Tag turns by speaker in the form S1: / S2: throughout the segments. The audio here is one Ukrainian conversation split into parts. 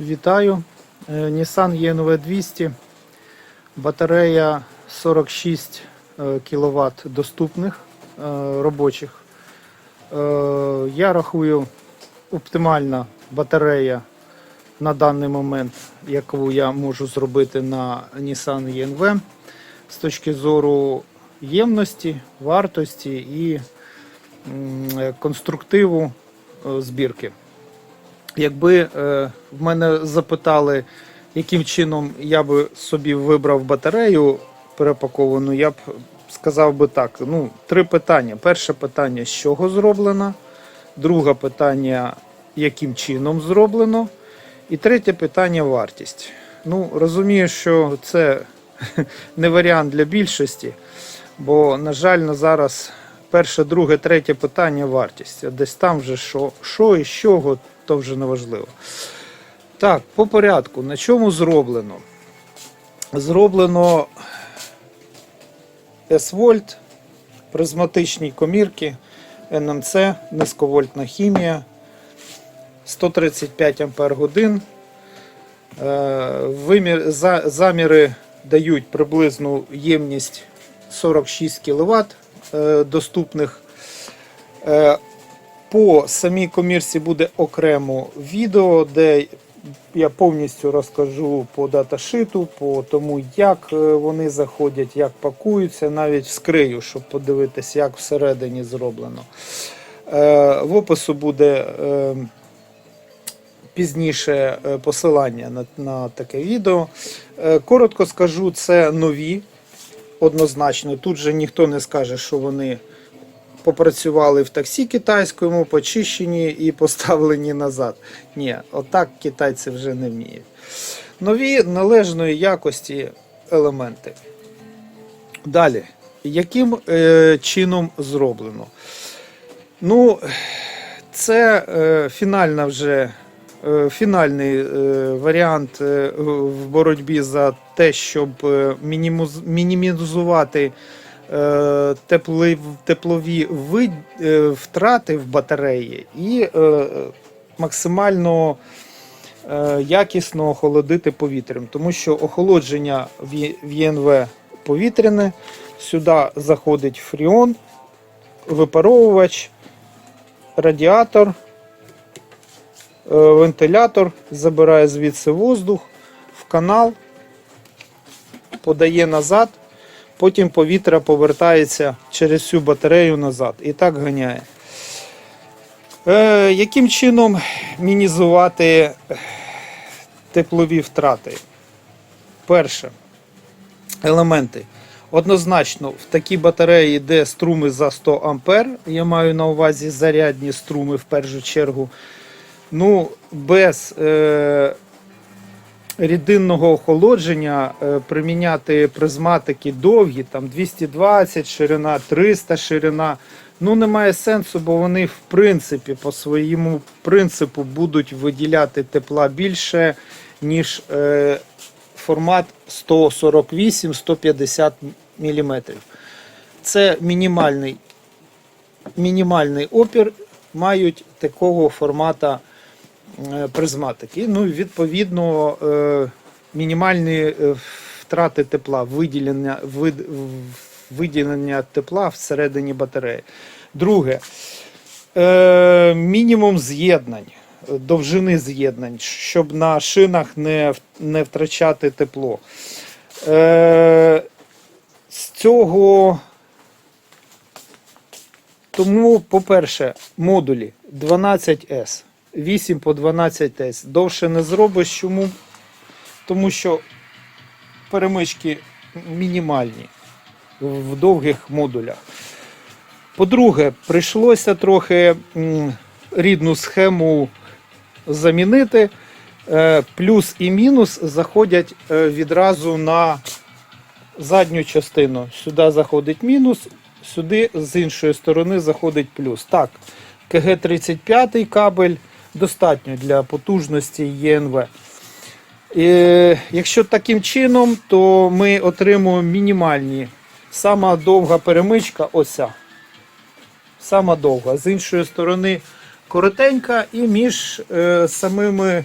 S1: Вітаю. Е, Nissan ENV 200. Батарея 46 кВт доступних е, робочих. Е, Я рахую оптимальна батарея на даний момент, яку я можу зробити на Nissan ENV з точки зору ємності, вартості і е, конструктиву е, збірки. Якби е, в мене запитали, яким чином я би собі вибрав батарею перепаковану, я б сказав би так: ну, три питання. Перше питання, з чого зроблено, друге питання, яким чином зроблено, і третє питання вартість. Ну, розумію, що це не варіант для більшості, бо, на жаль, на зараз перше, друге, третє питання вартість. А десь там вже що, що і з чого, то вже не важливо. Так, по порядку, на чому зроблено? Зроблено S-Volt, призматичні комірки, НМЦ, низьковольтна хімія, 135 Ампер годин. Е, заміри дають приблизну ємність 46 кВт е, доступних. По самій комірці буде окремо відео, де я повністю розкажу по даташиту, по тому, як е, вони заходять, як пакуються, навіть вскрию, щоб подивитися, як всередині зроблено. Е, В опису буде е, пізніше посилання на, на таке відео. Коротко скажу, це нові, однозначно. Тут же ніхто не скаже, що вони попрацювали в таксі китайському, почищені і поставлені назад. Ні, отак китайці вже не вміють. Нові належної якості елементи. Далі, яким е, чином зроблено? Ну, це е, фінальна вже е, фінальний е, варіант е, в боротьбі за те, щоб мінімізувати теплові, теплові е, втрати в батареї і е, максимально е, якісно охолодити повітрям, тому що охолодження в ЄНВ повітряне, сюди заходить фріон, випаровувач, радіатор, е, вентилятор, забирає звідси воздух в канал, подає назад, потім повітря повертається через всю батарею назад і так ганяє. Е, яким чином мінізувати теплові втрати? Перше, елементи. Однозначно, в такій батареї, де струми за 100 ампер, я маю на увазі зарядні струми в першу чергу. Ну, без е, рідинного охолодження е, приміняти призматики довгі, там 220 ширина, 300 ширина. Ну, немає сенсу, бо вони, в принципі, по своєму принципу будуть виділяти тепла більше, ніж е, формат 148-150 мм. Це мінімальний, мінімальний опір мають такого формата призматики. Ну, і, відповідно, е, мінімальні е, втрати тепла, виділення, вид- виділення тепла всередині батареї. Друге, е, мінімум з'єднань, е, довжини з'єднань, щоб на шинах не, не втрачати тепло. Е, з цього тому, по-перше, модулі 12S, 8 по 12S. Довше не зробиш. Чому? Тому що перемички мінімальні в довгих модулях. По-друге, прийшлося трохи рідну схему замінити. Е, Плюс і мінус заходять е, відразу на задню частину. Сюди заходить мінус, сюди з іншої сторони заходить плюс. Так, КГ-35 кабель достатньо для потужності ЄНВ. І, якщо таким чином, то ми отримуємо мінімальні. Сама довга перемичка оця. Сама довга. З іншої сторони коротенька, і між е, самими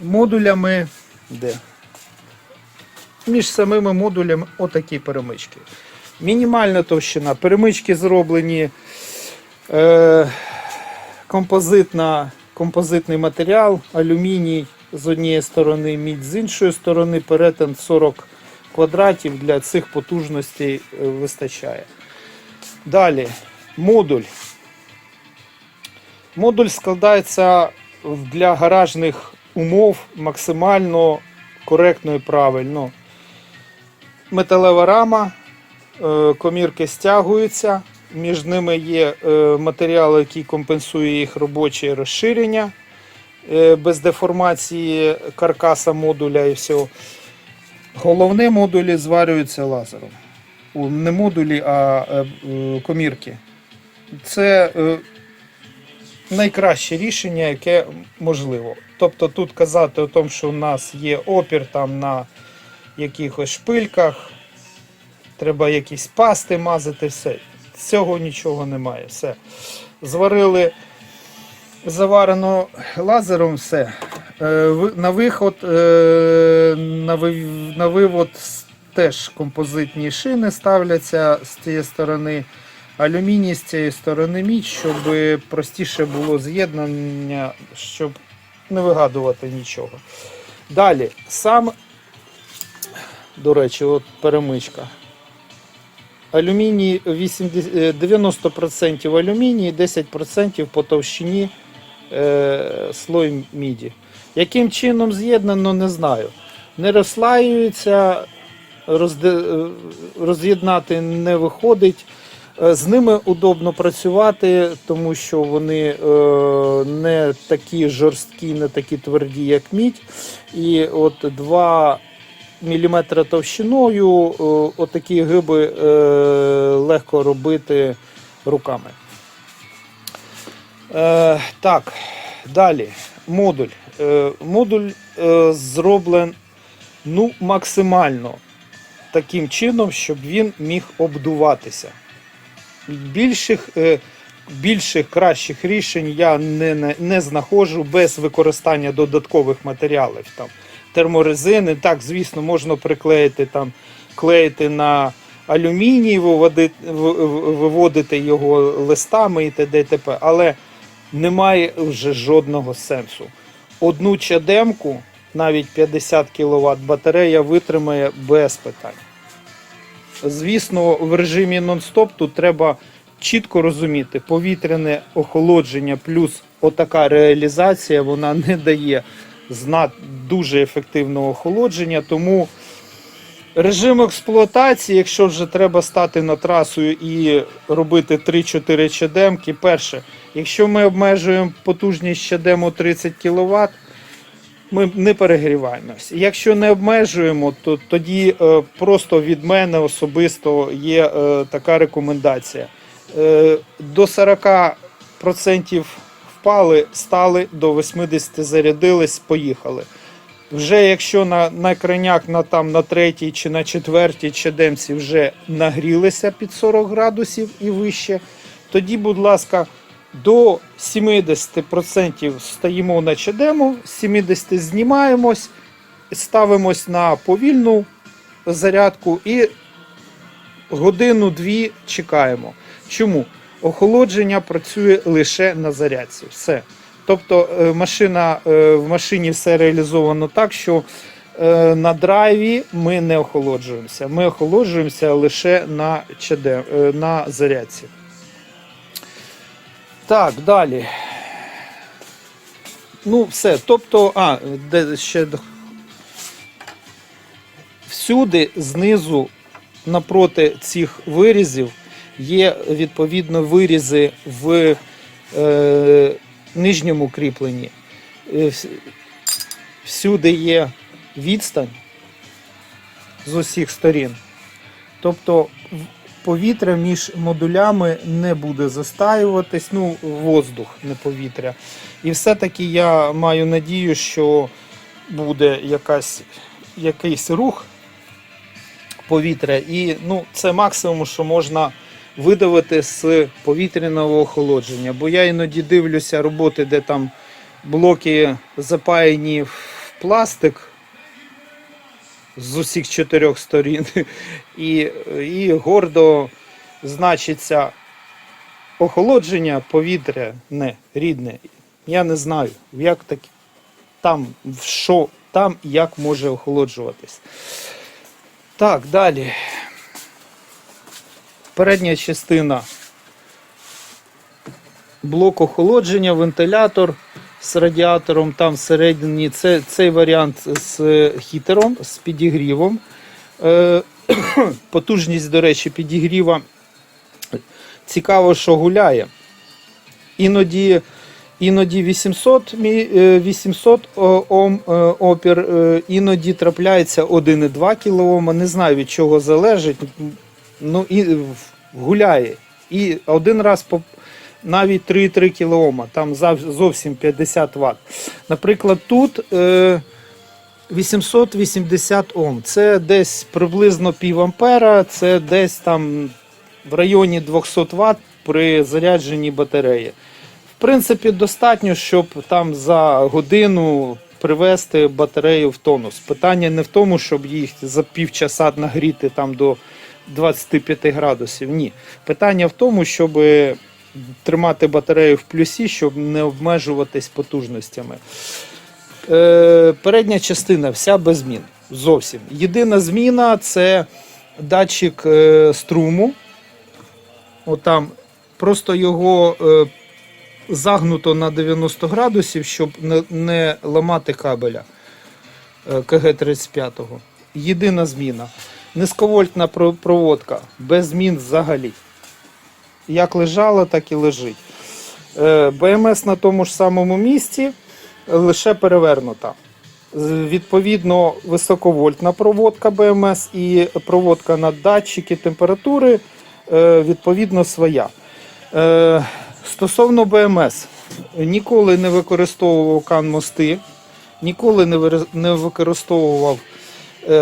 S1: модулями. Де? Між самими модулями отакі перемички. Мінімальна товщина. Перемички зроблені е, композитна, композитний матеріал, алюміній з однієї сторони, мідь з іншої сторони, перетин 40 квадратів для цих потужностей е, вистачає. Далі, модуль. Модуль складається для гаражних умов максимально коректно і правильно. Металева рама, е, комірки стягуються, між ними є е, матеріал, який компенсує їх робоче розширення е, без деформації каркаса модуля і всього. Головні модулі зварюються лазером. Не модулі, а е, комірки. Це найкраще рішення, яке можливо. Тобто тут казати о тому, що у нас є опір там на якихось шпильках, треба якісь пасти мазати, все. Цього нічого немає. Все. Зварили заварено лазером, все. Е, На виход, е, на ви- вивод теж композитні шини ставляться з цієї сторони. Алюміній з цієї сторони мідь, щоб простіше було з'єднання, щоб не вигадувати нічого. Далі, сам, до речі, от перемичка. Алюміній 80, е, 90% алюміній, 10% по товщині е, слой міді. Яким чином з'єднано, не знаю. Не розслаюється, е, роз'єднати не виходить. Е, З ними удобно працювати, тому що вони е, не такі жорсткі, не такі тверді, як мідь. І от 2 мм товщиною е, отакі гиби е, легко робити руками. Е, так, далі. Модуль. Модуль зроблен ну, максимально таким чином, щоб він міг обдуватися. Більших, більших кращих рішень я не, не, не знаходжу без використання додаткових матеріалів. Там, терморезини, так, звісно, можна приклеїти там, клеїти на алюміній, виводити, його листами і т.д. і т.п. Але немає вже жодного сенсу. Одну чадемку, навіть 50 кВт батарея витримає без питань. Звісно, в режимі нон-стоп тут треба чітко розуміти, повітряне охолодження плюс отака реалізація вона не дає зна дуже ефективного охолодження. Тому режим експлуатації, якщо вже треба стати на трасу і робити 3-4 чадемки, перше, якщо ми обмежуємо потужність чадему 30 кВт, ми не перегріваємось. Якщо не обмежуємо, то тоді е, просто від мене особисто є е, така рекомендація. Е, до 40% впали, стали, до 80% зарядились, поїхали. Вже якщо на, на крайняк на, там, на третій чи на четвертій чадемці вже нагрілися під 40 градусів і вище, тоді, будь ласка, до 70% стоїмо на чадему, з 70 знімаємось, ставимось на повільну зарядку і годину-дві чекаємо. Чому? Охолодження працює лише на зарядці. Все. Тобто е, машина, е, в машині все реалізовано так, що е, на драйві ми не охолоджуємося. Ми охолоджуємося лише на, е, на зарядці. Так, далі. Ну, все. Тобто, а, де ще всюди знизу напроти цих вирізів є відповідно вирізи в е, нижньому кріпленні. Е, Всюди є відстань з усіх сторін. Тобто повітря між модулями не буде застаюватись, ну, воздух, не повітря. І все-таки я маю надію, що буде якась, якийсь рух повітря. І ну, це максимум, що можна видавити з повітряного охолодження. Бо я іноді дивлюся роботи, де там блоки запаяні в пластик з усіх чотирьох сторін, і, і гордо значиться охолодження повітря не рідне. Я не знаю, як так, там, що там і як може охолоджуватись. Так, далі. Передня частина блок охолодження, вентилятор з радіатором, там всередині це, цей варіант з хітером, з підігрівом. Е, потужність, до речі, підігріва цікаво, що гуляє. Іноді, іноді 800, е, 800 Ом е, опір, е, іноді трапляється 1,2 кОм. Не знаю від чого залежить. Ну і гуляє. І один раз по навіть 3,3 кОм, там зовсім 50 Вт. Наприклад, тут е, 880 Ом. Це десь приблизно пів ампера, це десь там в районі 200 Вт при зарядженні батареї. В принципі, достатньо, щоб там за годину привести батарею в тонус. Питання не в тому, щоб їх за півчаса нагріти там до 25 градусів. Ні. Питання в тому, щоб тримати батарею в плюсі, щоб не обмежуватись потужностями. Е, передня частина вся без змін. Зовсім. Єдина зміна це датчик е, струму. Отам просто його е, загнуто на 90 градусів, щоб не, не ламати кабеля е, КГ-35. Єдина зміна. Низьковольтна проводка, без змін взагалі. Як лежала, так і лежить. Е, БМС на тому ж самому місці, лише перевернута. Відповідно, високовольтна проводка БМС і проводка на датчики температури е, відповідно своя. Е, Стосовно БМС, ніколи не використовував кан-мости, ніколи не використовував е,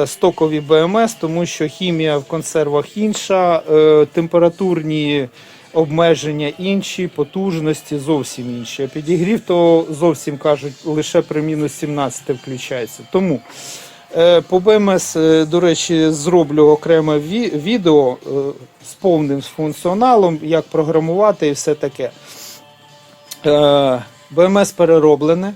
S1: стокові БМС, тому що хімія в консервах інша, е, температурні обмеження інші, потужності зовсім інші. А підігрів то зовсім кажуть лише при мінус 17 включається. Тому е, по БМС, е, до речі, зроблю окреме відео е, з повним функціоналом, як програмувати і все таке. Е, БМС перероблене.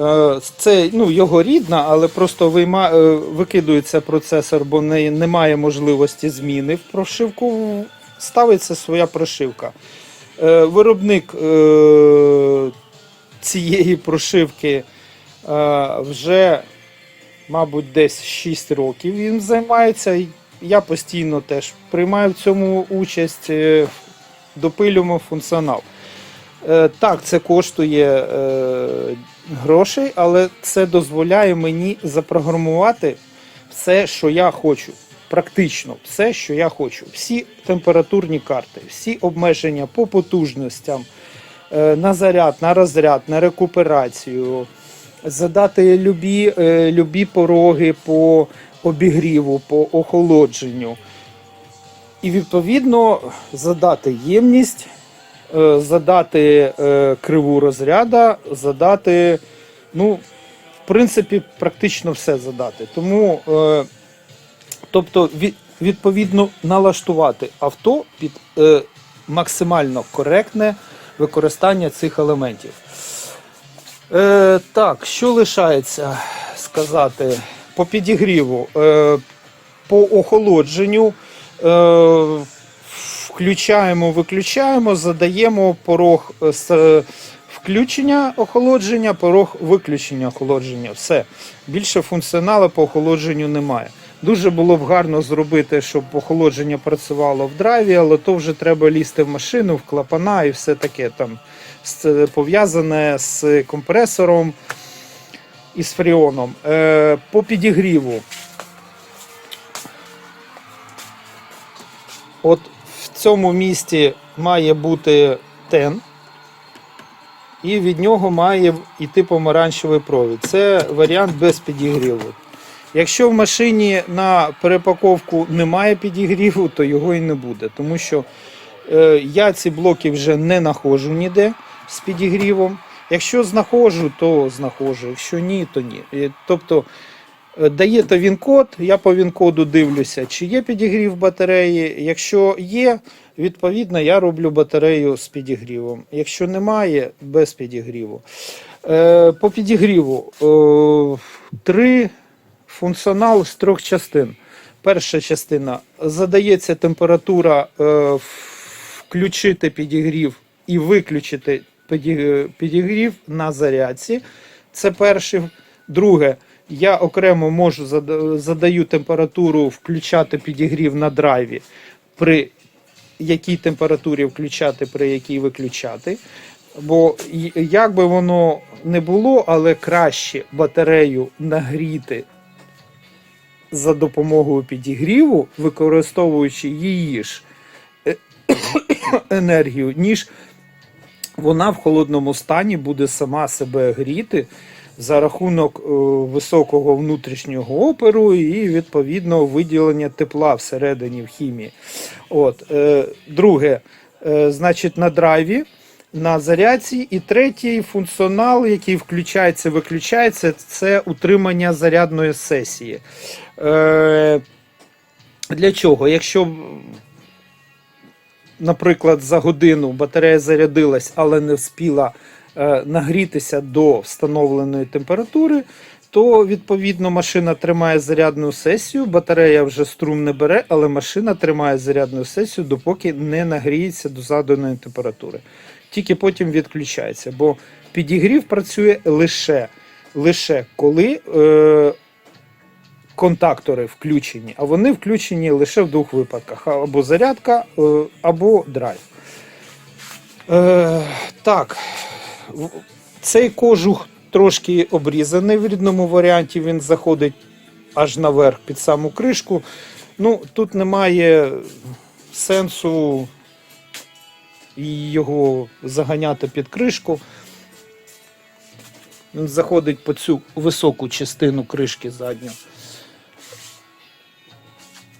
S1: Е, Це ну, його рідна, але просто вийма, е, викидується процесор, бо не, немає можливості зміни в прошивку. Ставиться своя прошивка. Е, Виробник цієї прошивки вже, мабуть, десь 6 років він займається. Я постійно теж приймаю в цьому участь, допилюємо функціонал. Так, це коштує грошей, але це дозволяє мені запрограмувати все, що я хочу. Практично все, що я хочу. Всі температурні карти, всі обмеження по потужностям, е, на заряд, на розряд, на рекуперацію, задати любі, е, любі пороги по обігріву, по охолодженню. І відповідно задати ємність, задати е, криву розряда, задати, ну, в принципі, практично все задати. Тому, е, тобто, відповідно, налаштувати авто під е, максимально коректне використання цих елементів. Е, так, що лишається сказати по підігріву, е, по охолодженню. Е, включаємо, виключаємо, задаємо порог е, з включення охолодження, порог виключення охолодження. Все. Більше функціоналу по охолодженню немає. Дуже було б гарно зробити, щоб охолодження працювало в драйві, але то вже треба лізти в машину, в клапана і все таке там пов'язане з компресором і з фріоном. Е, по підігріву. От цьому місці має бути тен, і від нього має йти помаранчевий провід. Це варіант без підігріву. Якщо в машині на перепаковку немає підігріву, то його і не буде. Тому що е, я ці блоки вже не знаходжу ніде з підігрівом. Якщо знаходжу, то знаходжу. Якщо ні, то ні. Тобто е, даєте він код, я по він-коду дивлюся, чи є підігрів батареї. Якщо є, відповідно, я роблю батарею з підігрівом. Якщо немає, без підігріву. Е, по підігріву е, три функціонал з трьох частин. Перша частина задається температура е, включити підігрів і виключити підігрів на зарядці. Це перше. Друге, я окремо можу задаю температуру включати підігрів на драйві, при якій температурі включати, при якій виключати. Бо як би воно не було, але краще батарею нагріти за допомогою підігріву, використовуючи її ж е, енергію, ніж вона в холодному стані буде сама себе гріти за рахунок е, високого внутрішнього опору і відповідно виділення тепла всередині в хімії. От, е, друге, е, значить, на драйві. На зарядці і третій функціонал, який включається, виключається, це утримання зарядної сесії. Е, для чого? Якщо наприклад, за годину батарея зарядилась, але не вспіла нагрітися до встановленої температури, то відповідно машина тримає зарядну сесію, батарея вже струм не бере, але машина тримає зарядну сесію, допоки не нагріється до заданої температури. Тільки потім відключається, бо підігрів працює лише, лише коли е, контактори включені, а вони включені лише в двох випадках: або зарядка, е, або драйв. Е, так, цей кожух трошки обрізаний в рідному варіанті, він заходить аж наверх під саму кришку. Ну, тут немає сенсу його заганяти під кришку. Він заходить по цю високу частину кришки задню.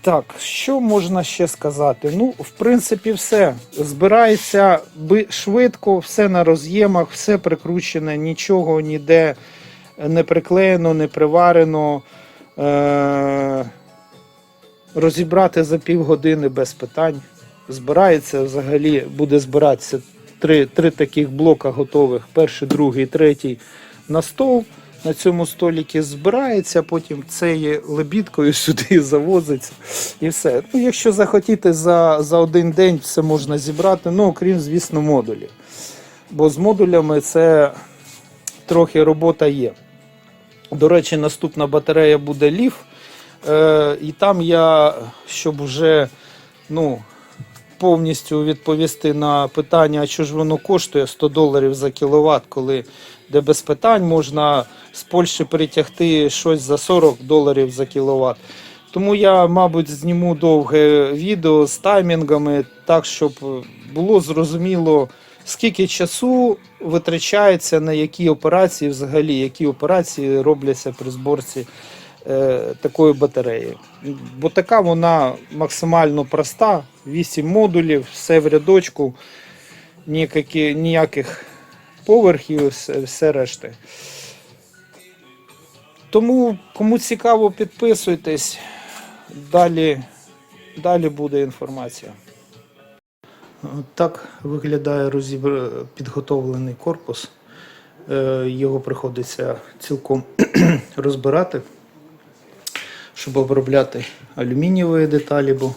S1: Так, що можна ще сказати? Ну, в принципі, все. Збирається швидко, все на роз'ємах, все прикручене, нічого ніде не приклеєно, не приварено. Е- розібрати за півгодини без питань. Збирається взагалі, буде збиратися три, три таких блока готових: перший, другий, третій на стол. На цьому століки збирається, потім цією лебідкою сюди завозиться і все. Ну, якщо захотіти за, за один день, все можна зібрати, ну окрім, звісно, модулів. Бо з модулями це трохи робота є. До речі, наступна батарея буде ліф. Е, і там я, щоб вже ну, повністю відповісти на питання, а що ж воно коштує 100 доларів за кіловат, коли де без питань можна з Польщі притягти щось за 40 доларів за кіловат. Тому я, мабуть, зніму довге відео з таймінгами, так, щоб було зрозуміло, скільки часу витрачається на які операції, взагалі, які операції робляться при зборці такої батареї. Бо така вона максимально проста, 8 модулів, все в рядочку, ніякі, ніяких поверхів, все, все решти. Тому, кому цікаво, підписуйтесь. Далі, далі буде інформація. Так виглядає розібр... підготовлений корпус. Е, Його приходиться цілком розбирати, щоб обробляти алюмінієві деталі, бо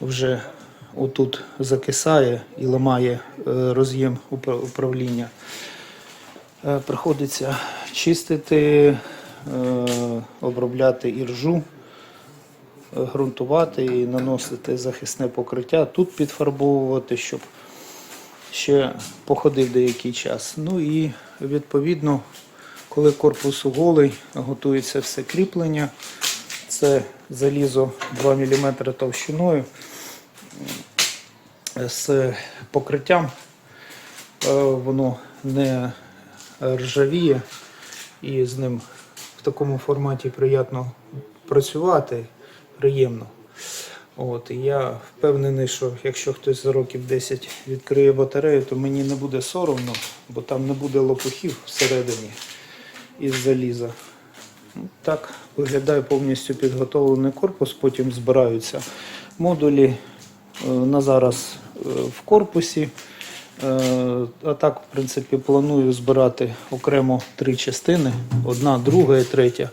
S1: вже отут закисає і ламає е, роз'єм управління. Е, Приходиться чистити, е, обробляти іржу, ґрунтувати і наносити захисне покриття, тут підфарбовувати, щоб ще походив деякий час. Ну і відповідно, коли корпус голий, готується все кріплення. Це залізо 2 мм товщиною е, з покриттям. Е, Воно не ржавіє і з ним в такому форматі приємно працювати. Приємно. От, і я впевнений, що якщо хтось за років 10 відкриє батарею, то мені не буде соромно, бо там не буде лопухів всередині із заліза. Ну, Так виглядає повністю підготовлений корпус, потім збираються модулі е, на зараз е, в корпусі. Е, А так, в принципі, планую збирати окремо три частини: одна, друга і третя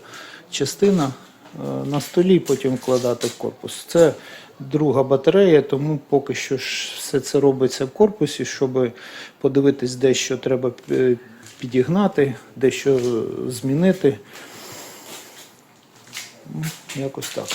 S1: частина на столі, потім вкладати в корпус. Це друга батарея, тому поки що все це робиться в корпусі, щоб подивитись, де що треба підігнати, де що змінити. Якось так.